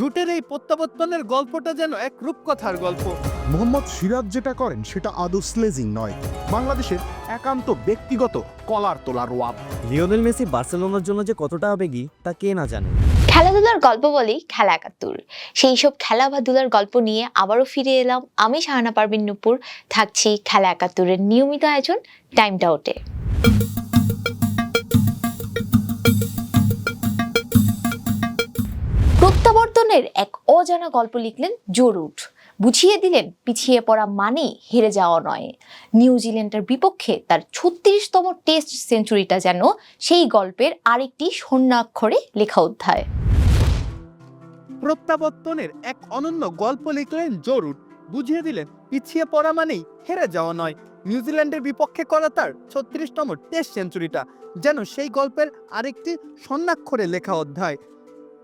রুটের এই প্রত্যাবর্তনের গল্পটা যেন এক রূপকথার গল্প। মোহাম্মদ সিরাজ যেটা করেন সেটা আদৌ স্লেজিং নয়। বাংলাদেশের একান্ত ব্যক্তিগত কলার তোলার ওয়াব লিওনেল মেসি বার্সেলোনার জন্য যে কতটা আবেগী তা কে না জানে। খেলাধুলার গল্প বলেই খেলা একাত্তর। সেই সব খেলা বা ধুলার গল্প নিয়ে আবারও ফিরে এলাম আমি শাহানা পারবিন নুপুর। থাকছি খেলা একাত্তরের নিয়মিত আয়োজন টাইমটা আউটে প্রত্যাবর্তনের এক অজানা গল্প লিখলেন জরুট বুঝিয়ে দিলেন, পিছিয়ে পড়া মানে হেরে যাওয়া নয়। নিউজিল্যান্ডের বিপক্ষে তার ছত্রিশতম টেস্ট সেঞ্চুরিটা যেন সেই গল্পের আরেকটি স্বর্ণাক্ষরে লেখা অধ্যায়। প্রত্যাবর্তনের এক অনন্য গল্প লিখলেন জরুর বুঝিয়ে দিলেন, পিছিয়ে পড়া মানেই হেরে যাওয়া নয়। নিউজিল্যান্ডের বিপক্ষে করা তার ছত্রিশতম টেস্ট সেঞ্চুরিটা যেন সেই গল্পের আরেকটি স্বর্ণাক্ষরে লেখা অধ্যায়।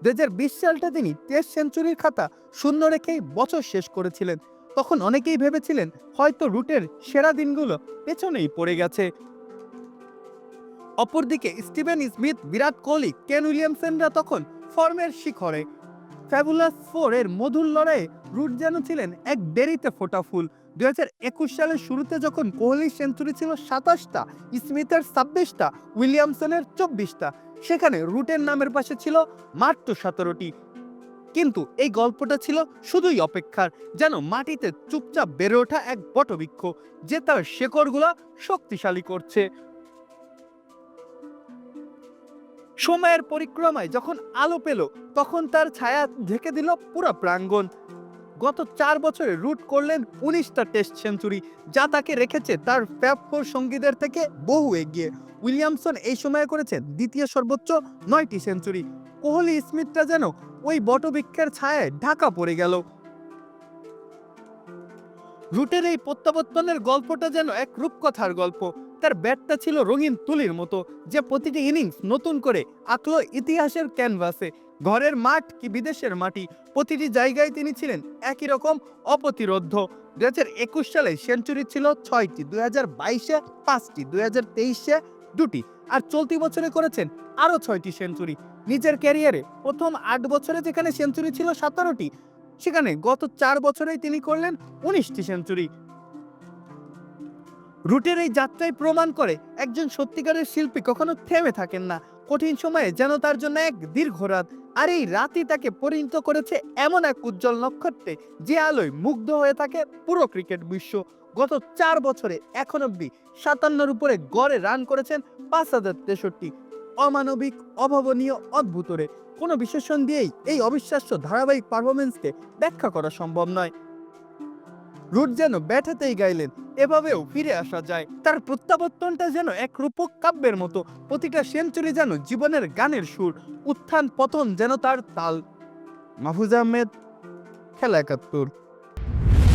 দু হাজার বিশ সালটা তিনি টেস্ট সেঞ্চুরির খাতা শূন্য রেখেই বছর শেষ করেছিলেন। তখন অনেকেই ভেবেছিলেন হয়তো রুটের সেরা দিনগুলো পেছনেই পড়ে গেছে। অপরদিকে স্টিভেন স্মিথ, বিরাট কোহলি, কেন উইলিয়ামসনরা তখন ফর্মের শিখরে। ফ্যাবুলাস ফোর এর মধুর লড়াইয়ে রুট যেন ছিলেন এক দেরিতে ফোটা ফুল। দুই হাজার একুশ সালের শুরুতে যখন কোহলির সেঞ্চুরি ছিল সাতাশটা, স্মিথের ছাব্বিশটা, উইলিয়ামসনের চব্বিশটা সেখানে রুটের নামের পাশে ছিল মাত্র সতেরোটি। কিন্তু এই গল্পটা ছিল শুধুই অপেক্ষার, যেন মাটিতে চুপচাপ বেড়ে ওঠা এক বটবৃক্ষ, যে তার শেকড়গুলা শক্তিশালী করছে। সময়ের পরিক্রমায় যখন আলো পেল, তখন তার ছায়া ঢেকে দিল পুরো প্রাঙ্গণ। গত চার বছরে রুট করলেন উনিশটা টেস্ট সেঞ্চুরি যা তাকে রেখেছে তার ফ্যাপফোর সঙ্গীদের থেকে বহু এগিয়ে। উইলিয়ামসন এই সময়ে করেছেন দ্বিতীয় সর্বোচ্চ নয়টি সেঞ্চুরি কোহলি স্মিথটা যেন ওই বটবৃক্ষের ছায়ায় ঢাকা পড়ে গেল। রুটের এই প্রত্যাবর্তনের গল্পটা যেন এক রূপকথার গল্প। তার ব্যাটটা ছিল রঙিন তুলির মতো, যে প্রতিটি ইনিংস নতুন করে আঁকলো ইতিহাসের ক্যানভাসে ঘরের মাঠ কি বিদেশের মাটি? প্রতিটি জায়গায় তিনি ছিলেন একই রকম অপ্রতিরোধ্য। দু হাজার একুশ সালে সেঞ্চুরি ছিল ছয়টি দুই হাজার বাইশে পাঁচটি দুই হাজার তেইশে দুটি। আর চলতি বছরে করেছেন আরও ছয়টি সেঞ্চুরি। নিজের ক্যারিয়ারে প্রথম আট বছরে যেখানে সেঞ্চুরি ছিল সতেরোটি, সেখানে গত চার বছরেই তিনি করলেন উনিশটি সেঞ্চুরি। রুটের এই যাত্রায় প্রমাণ করে একজন সত্যিকারের শিল্পী কখনো থেমে থাকেন না। কঠিন সময়ে যেন তার জন্য এক দীর্ঘ রাত আর এই রাতি তাকে পরিণত করেছে এমন এক উজ্জ্বল নক্ষত্রে যে আলোয় মুগ্ধ হয়ে থাকে পুরো ক্রিকেট বিশ্ব। গত চার বছরে এখন অব্দি সাতান্নর উপরে গড়ে রান করেছেন পাঁচ হাজার তেষট্টি। অমানবিক, অভাবনীয়, অদ্ভুতরে। কোনো বিশেষণ দিয়েই এই অবিশ্বাস্য ধারাবাহিক পারফরমেন্সকে ব্যাখ্যা করা সম্ভব নয়। রুট যেন ব্যাটাতেই গাইলেন, এভাবেও ফিরে আসা যায়। তার প্রত্যাবর্তনটা যেন এক রূপক কাব্যের মতো, প্রতিটা সেঞ্চুরি যেন জীবনের গানের সুর, উত্থান পতন যেন তার তাল। মাহফুজ আহমেদ, খেলা একাত্তর।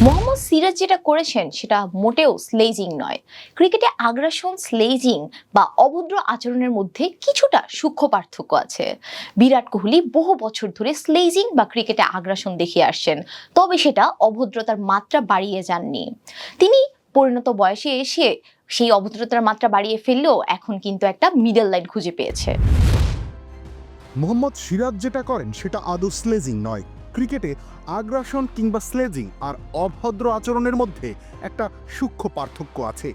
মোহাম্মদ সিরাজ যেটা করেছেন সেটা মোটেও স্লেজিং নয়। ক্রিকেটে আগ্রাসন স্লেজিং বা অভদ্র আচরণের মধ্যে কিছুটা সূক্ষ্ম পার্থক্য আছে। বিরাট কোহলি বহু বছর ধরে স্লেজিং বা ক্রিকেটে আগ্রাসন দেখিয়ে আসছেন, তবে সেটা অভদ্রতার মাত্রা বাড়িয়ে যাননি। তিনি পরিণত বয়সে এসে সেই অভদ্রতার মাত্রা বাড়িয়ে ফেললেও এখন কিন্তু একটা মিডল লাইন খুঁজে পেয়েছে। মোহাম্মদ সিরাজ যেটা করেন সেটা আদৌ স্লেজিং নয়। ক্রিকেটে আগ্রাসন কিংবা স্লেজিং আর অভদ্র আচরণের মধ্যে একটা সূক্ষ্ম পার্থক্য আছে।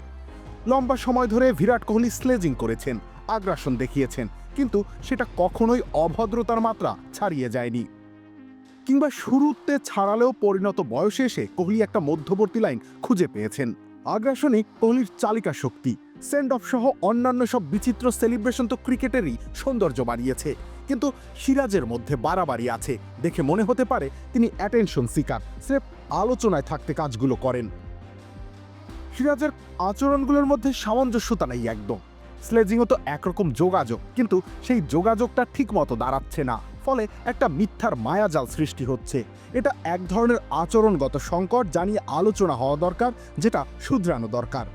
লম্বা সময় ধরে বিরাট কোহলি স্লেজিং করেছেন, আগ্রাসন দেখিয়েছেন, কিন্তু সেটা কখনোই অভদ্রতার মাত্রা ছাড়িয়ে যায়নি। কিংবা শুরুতে ছাড়ালেও পরিণত বয়সে এসে কোহলি একটা মধ্যবর্তী লাইন খুঁজে পেয়েছেন। আগ্রাসনে কোহলির চালিকা শক্তি সেন্ড অফ সহ অন্যান্য সব বিচিত্র সেলিব্রেশন তো ক্রিকেটেরই সৌন্দর্য বাড়িয়েছে। কিন্তু সিরাজের মধ্যে বাড়াবাড়ি আছে। দেখে মনে হতে পারে তিনি অ্যাটেনশন সিকার স্রেফ আলোচনায় থাকতে কাজগুলো করেন। সিরাজের আচরণগুলোর মধ্যে সামঞ্জস্যতা নেই একদম। স্লেজিংও তো একরকম যোগাযোগ, কিন্তু সেই যোগাযোগটা ঠিক মতো দাঁড়াচ্ছে না। ফলে একটা মিথ্যার মায়াজাল সৃষ্টি হচ্ছে। এটা এক ধরনের আচরণগত সংকট জানিয়ে আলোচনা হওয়া দরকার, যেটা শুধরানো দরকার।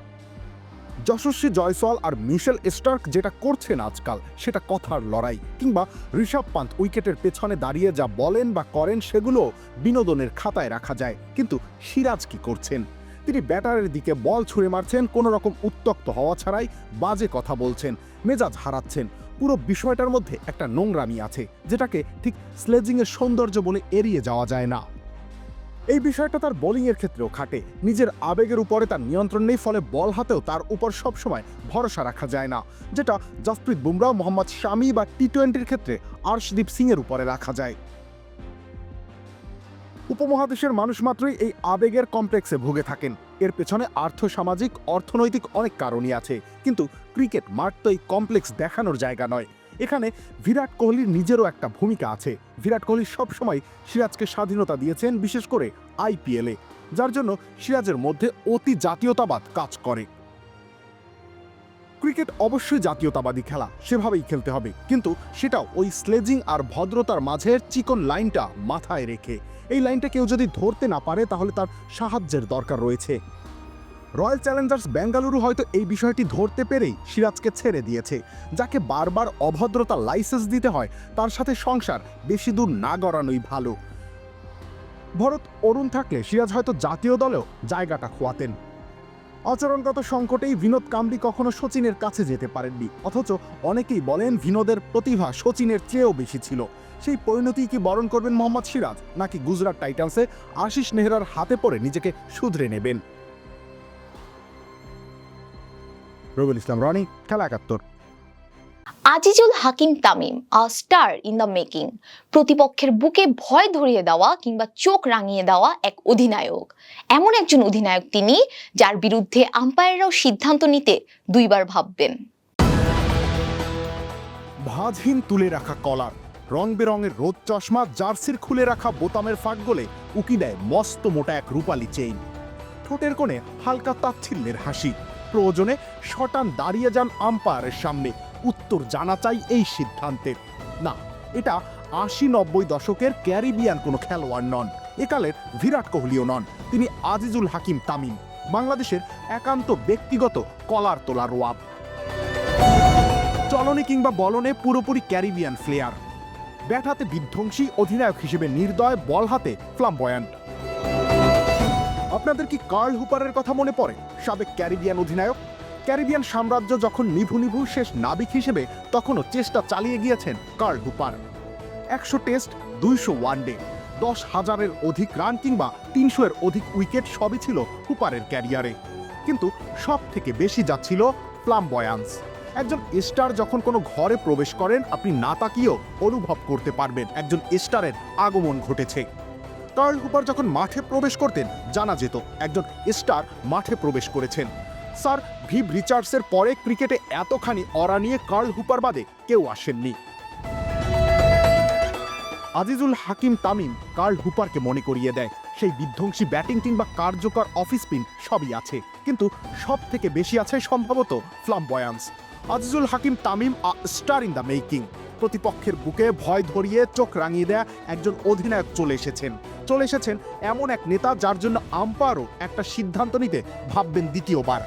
যশস্বী জয়সওয়াল আর মিশেল স্টার্ক যেটা করছেন আজকাল, সেটা কথার লড়াই। কিংবা ঋষভ পান্ত উইকেটের পেছনে দাঁড়িয়ে যা বলেন বা করেন সেগুলো বিনোদনের খাতায় রাখা যায়। কিন্তু সিরাজ কি করছেন? তিনি ব্যাটারের দিকে বল ছুঁড়ে মারছেন কোনো রকম উত্তক্ত হওয়া ছাড়াই বাজে কথা বলছেন, মেজাজ হারাচ্ছেন। পুরো বিষয়টার মধ্যে একটা নোংরামি আছে, যেটাকে ঠিক স্লেজিংয়ের সৌন্দর্য বলে এড়িয়ে যাওয়া যায় না। এই বিষয়টা তার বোলিংয়ের ক্ষেত্রেও খাটে। নিজের আবেগের উপরে তার নিয়ন্ত্রণ নেই, ফলে বল হাতেও তার উপর সবসময় ভরসা রাখা যায় না, যেটা জসপ্রীত বুমরাহ মোহাম্মদ শামি বা টি টোয়েন্টির ক্ষেত্রে আর্শদীপ সিংয়ের উপরে রাখা যায়। উপমহাদেশের মানুষ মাত্রই এই আবেগের কমপ্লেক্সে ভুগে থাকেন। এর পেছনে আর্থসামাজিক, অর্থনৈতিক অনেক কারণই আছে, কিন্তু ক্রিকেট মাঠ তো এই কমপ্লেক্স দেখানোর জায়গা নয়। এখানে বিরাট কোহলির নিজেরও একটা ভূমিকা আছে। বিরাট কোহলি সবসময় সিরাজকে স্বাধীনতা দিয়েছেন, বিশেষ করে আইপিএলে যার জন্য সিরাজের মধ্যে অতি জাতীয়তাবাদ কাজ করে। ক্রিকেট অবশ্যই জাতীয়তাবাদী খেলা, সেভাবেই খেলতে হবে। কিন্তু সেটাও ওই স্লেজিং আর ভদ্রতার মাঝের চিকন লাইনটা মাথায় রেখে। এই লাইনটা কেউ যদি ধরতে না পারে, তাহলে তার সাহায্যের দরকার রয়েছে। রয়্যাল চ্যালেঞ্জার্স বেঙ্গালুরু হয়তো এই বিষয়টি ধরতে পেরেই সিরাজকে ছেড়ে দিয়েছে, যাকে বারবার অভদ্রতা লাইসেন্স দিতে হয়, তার সাথে সংসার বেশি দূর না গড়ানোই ভালো। ভরত অরুণ থাকলে সিরাজ হয়তো জাতীয় দলেও জায়গাটা খোয়াতেন। আচরণগত সংকটেই বিনোদ কাম্বলি কখনো সচিনের কাছে যেতে পারেননি, অথচ অনেকেই বলেন বিনোদের প্রতিভা সচিনের চেয়েও বেশি ছিল। সেই পরিণতি কি বরণ করবেন মোহাম্মদ সিরাজ, নাকি গুজরাট টাইটান্সে আশিস নেহরার হাতে পড়ে নিজেকে শুধরে নেবেন? রবিউল ইসলাম রনি খেলা একাত্তর। Azizul Hakim Tamim a star in the making প্রতিপক্ষের বুকে ভয় ধরিয়ে দেওয়া কিংবা চোখ রাঙিয়ে দেওয়া এক অধিনায়ক। এমন একজন অধিনায়ক তিনি যার বিরুদ্ধে আম্পায়াররাও সিদ্ধান্ত নিতে দুইবার ভাববেন। ভাঁজহীন তুলে রাখা কলার রং বেরঙের রোদ চশমা জার্সির খুলে রাখা বোতামের ফাঁক গলে উকি দেয় মস্ত মোটা এক রূপালি চেইন ঠোঁটের কোণে হালকা তাচ্ছিল্যের হাসি। প্রয়োজনে শটান দাঁড়িয়ে যান আম্পায়ারের সামনে। উত্তর জানা চাই এই সিদ্ধান্তের। না, এটা আশি নব্বই দশকের ক্যারিবিয়ান কোনো খেলোয়াড় নন। একালের বিরাট কোহলিও নন। তিনি আজিজুল হাকিম তামিম, বাংলাদেশের একান্ত ব্যক্তিগত কলার তোলা রোয়াব চলনে কিংবা বলনে পুরোপুরি ক্যারিবিয়ান ফ্লেয়ার ব্যাট হাতে বিধ্বংসী অধিনায়ক হিসেবে নির্দয়, বল হাতে ফ্লাম্বয়ান্ট। আপনাদের কি কার্ল হুপারের কথা মনে পড়ে? সাবেক ক্যারিবিয়ান অধিনায়ক? ক্যারিবিয়ান সাম্রাজ্য যখন নিভু নিভু শেষ নাবিক হিসেবে, তখনও চেষ্টা চালিয়ে গিয়েছেন কার্ল হুপার। একশো টেস্ট, দুইশো ওয়ানডে দশ হাজারের অধিক রান কিংবা তিনশো এর অধিক উইকেট সবই ছিল হুপারের ক্যারিয়ারে। কিন্তু সব থেকে বেশি যাচ্ছিল ফ্লামবয়ান্স। একজন স্টার যখন কোনো ঘরে প্রবেশ করেন, আপনি না তাকিয়েও অনুভব করতে পারবেন একজন স্টারের আগমন ঘটেছে। কার্ল হুপার যখন মাঠে প্রবেশ করতেন, জানা যেত একজন স্টার মাঠে প্রবেশ করেছেন। স্যার ভিভ রিচার্ডসের পরে ক্রিকেটে এতখানি অরা নিয়ে কার্ল হুপার বাদে কেউ আসেননি। আজিজুল হাকিম তামিম কার্ল হুপারকে মনে করিয়ে দেয়, সেই বিধ্বংসী ব্যাটিং কিংবা কার্যকর অফ স্পিন সবই আছে, কিন্তু সব থেকে বেশি আছে সম্ভবত flamboyance. Azizul Hakim Tamim a star in the making. প্রতিপক্ষের বুকে ভয় ধরিয়ে চোখ রাঙিয়ে দেয়া একজন অধিনায়ক চলে এসেছেন। চলে এসেছেন এমন এক নেতা যার জন্য আম্পায়ারও একটা সিদ্ধান্ত নিতে ভাববেন দ্বিতীয়বার।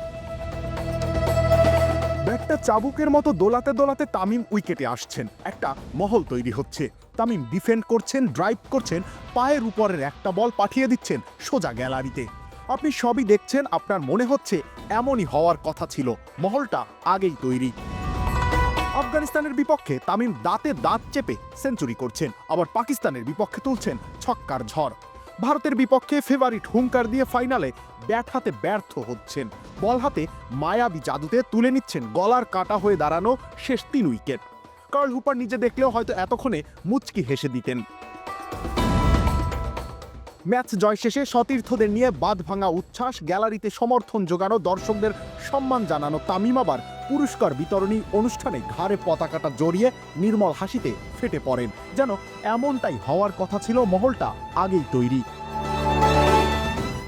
ব্যাটটা চাবুকের মতো দোলাতে দোলাতে তামিম উইকেটে আসছেন। একটা মহল তৈরি হচ্ছে। তামিম ডিফেন্ড করছেন, ড্রাইভ করছেন, পায়ের উপরের একটা বল পাঠিয়ে দিচ্ছেন সোজা গ্যালারিতে। আপনি সবই দেখছেন, আপনার মনে হচ্ছে এমনই হওয়ার কথা ছিল। মহলটা আগেই তৈরি। আফগানিস্তানের বিপক্ষে তামিম দাঁতে দাঁত চেপে সেঞ্চুরি করছেন, আবার পাকিস্তানের বিপক্ষে তুলছেন ছক্কার ঝড়। ভারতের বিপক্ষে ফেভারিট হুঙ্কার দিয়ে ফাইনালে ব্যাট হাতে ব্যর্থ হচ্ছেন। বল হাতে মায়াবী জাদুতে তুলে নিচ্ছেন, গলার কাটা হয়ে দাঁড়ানো শেষ তিন উইকেট। কার্ল হুপার নিজে দেখলেও হয়তো এতক্ষণে মুচকি হেসে দিতেন। ম্যাচ জয় শেষে সতীর্থদের নিয়ে বাদ ভাঙা উচ্ছ্বাস, গ্যালারিতে সমর্থন জোগানো, দর্শকদের সম্মান জানানো তামিম আবার পুরস্কার বিতরণী অনুষ্ঠানে ঘাড়ে পতাকাটা জড়িয়ে নির্মল হাসিতে ফেটে পড়েন। যেন এমনটাই হওয়ার কথা ছিল মহলটা আগেই তৈরি।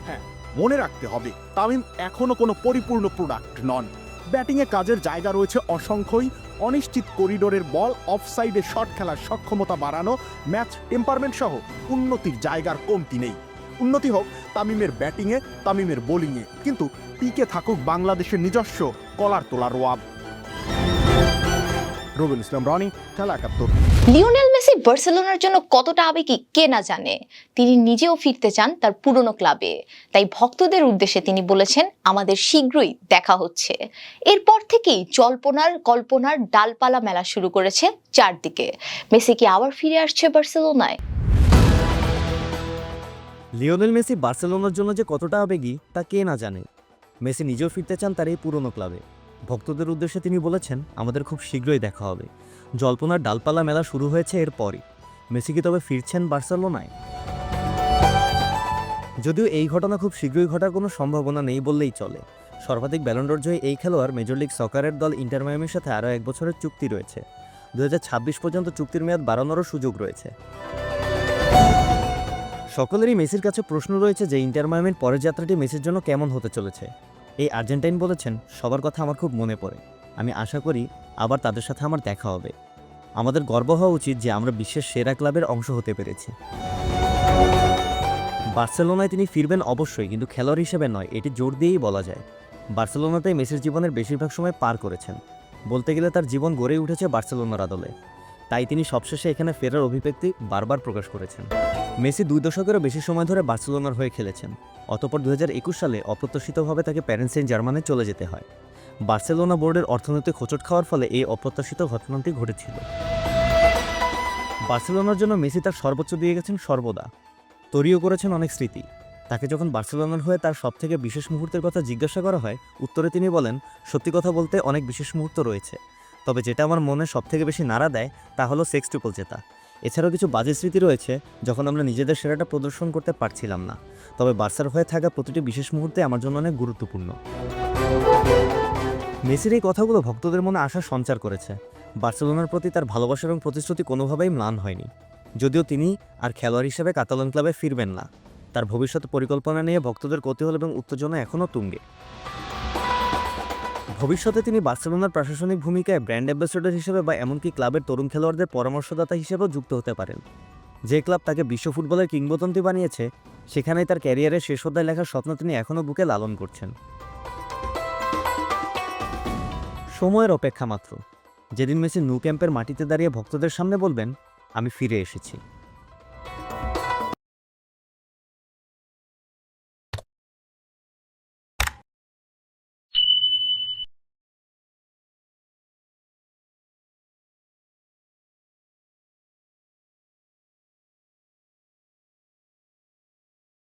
হ্যাঁ মনে রাখতে হবে, তামিম এখনও কোনো পরিপূর্ণ প্রোডাক্ট নন। ব্যাটিংয়ে কাজের জায়গা রয়েছে অসংখ্যই। অনিশ্চিত করিডোরের বল, অফসাইডে শট খেলার সক্ষমতা বাড়ানো, ম্যাচ টেম্পারমেন্ট সহ উন্নতির জায়গার কমতি নেই। উন্নতি হোক তামিমের ব্যাটিংয়ে, তামিমের বোলিংয়ে। কিন্তু টিকে থাকুক বাংলাদেশের নিজস্ব কলার তোলা রোয়াব। রবিউল ইসলাম রনি খেলা একাত্তর। লিওনেল মেসি বার্সেলোনার জন্য কতটা আবেগী কে না জানে। তিনি নিজেও ফিরতে চান তার পুরনো ক্লাবে। তাই ভক্তদের উদ্দেশ্যে তিনি বলেছেন আমাদের শীঘ্রই দেখা হচ্ছে। এরপর থেকেই জল্পনার কল্পনার ডালপালা মেলা শুরু করেছে চারদিকে। মেসি কি আবার ফিরে আসছে বার্সেলোনায়? লিওনেল মেসি বার্সেলোনার জন্য যে কতটা আবেগী তা কে না জানে। মেসি নিজেও ফিরতে চান তার এই পুরনো ক্লাবে। ভক্তদের উদ্দেশ্যে তিনি বলেছেন, আমাদের খুব শীঘ্রই দেখা হবে। জল্পনার ডালপালা মেলা শুরু হয়েছে এরপরই মেসি কি তবে ফিরছেন বার্সেলোনায়? যদিও এই ঘটনা খুব শীঘ্রই ঘটার কোনো সম্ভাবনা নেই বললেই চলে। সর্বাধিক ব্যালন্ডর জয়ী এই খেলোয়াড় মেজর লিগ সকারের দল ইন্টার সাথে আরও এক বছরের চুক্তি রয়েছে। দুই হাজার ছাব্বিশ পর্যন্ত চুক্তির মেয়াদ বাড়ানোরও সুযোগ রয়েছে। সকলেরই মেসির কাছে প্রশ্ন রয়েছে যে, ইন্টার মায়ামির পরের যাত্রাটি মেসির জন্য কেমন হতে চলেছে? এই আর্জেন্টাইন বলেছেন, সবার কথা আমার খুব মনে পড়ে। আমি আশা করি আবার তাদের সাথে আমার দেখা হবে। আমাদের গর্ব হওয়া উচিত যে আমরা বিশ্বের সেরা ক্লাবের অংশ হতে পেরেছি। বার্সেলোনায় তিনি ফিরবেন অবশ্যই, কিন্তু খেলোয়াড় হিসেবে নয়, এটি জোর দিয়েই বলা যায়। বার্সেলোনাতেই মেসির জীবনের বেশিরভাগ সময় পার করেছেন। বলতে গেলে তার জীবন গড়ে উঠেছে বার্সেলোনার আদলে। তাই তিনি সবশেষে এখানে ফেরার অভিব্যক্তি বারবার প্রকাশ করেছেন। মেসি দুই দশকেরও বেশি সময় ধরে বার্সেলোনার হয়ে খেলেছেন। অতপর দু সালে অপ্রত্যাশিতভাবে তাকে প্যারেন্স সেন্ট জার্মানে চলে যেতে হয়। বার্সেলোনা বোর্ডের অর্থনৈতিক হোঁচট খাওয়ার ফলে এই অপ্রত্যাশিত ঘটনাটি ঘটেছিল। বার্সেলোনার জন্য মেসি তার সর্বোচ্চ দিয়ে গেছেন সর্বদা। তৈরিও করেছেন অনেক স্মৃতি। তাকে যখন বার্সেলোনার হয়ে তার সবথেকে বিশেষ মুহূর্তের কথা জিজ্ঞাসা করা হয়, উত্তরে তিনি বলেন, সত্যি কথা বলতে অনেক বিশেষ মুহূর্ত রয়েছে। তবে যেটা আমার মনে সবথেকে বেশি নাড়া দেয় তা হলো সেক্স ট্রিপল জেতা। এছাড়াও কিছু বাজে স্মৃতি রয়েছে যখন আমরা নিজেদের সেরাটা প্রদর্শন করতে পারছিলাম না। তবে বার্সার হয়ে থাকা প্রতিটি বিশেষ মুহূর্তে আমার জন্য অনেক গুরুত্বপূর্ণ। মেসির এই কথাগুলো ভক্তদের মনে আশা সঞ্চার করেছে। বার্সেলোনার প্রতি তার ভালোবাসা এবং প্রতিশ্রুতি কোনোভাবেই ম্লান হয়নি। যদিও তিনি আর খেলোয়াড় হিসেবে কাতালান ক্লাবে ফিরবেন না। তার ভবিষ্যৎ পরিকল্পনা নিয়ে ভক্তদের কৌতূহল এবং উত্তেজনা এখনও তুঙ্গে। ভবিষ্যতে তিনি বার্সেলোনার প্রশাসনিক ভূমিকায় ব্র্যান্ড অ্যাম্বাসেডর হিসেবে বা এমনকি ক্লাবের তরুণ খেলোয়াড়দের পরামর্শদাতা হিসেবেও যুক্ত হতে পারেন। যে ক্লাব তাকে বিশ্ব ফুটবলের কিংবদন্তি বানিয়েছে, সেখানেই তার ক্যারিয়ারের শেষ অধ্যায় লেখার স্বপ্ন তিনি এখনও বুকে লালন করছেন। সময়ের অপেক্ষা মাত্র। যেদিন মেসি নু ক্যাম্পের মাটিতে দাঁড়িয়ে ভক্তদের সামনে বলবেন, আমি ফিরে এসেছি।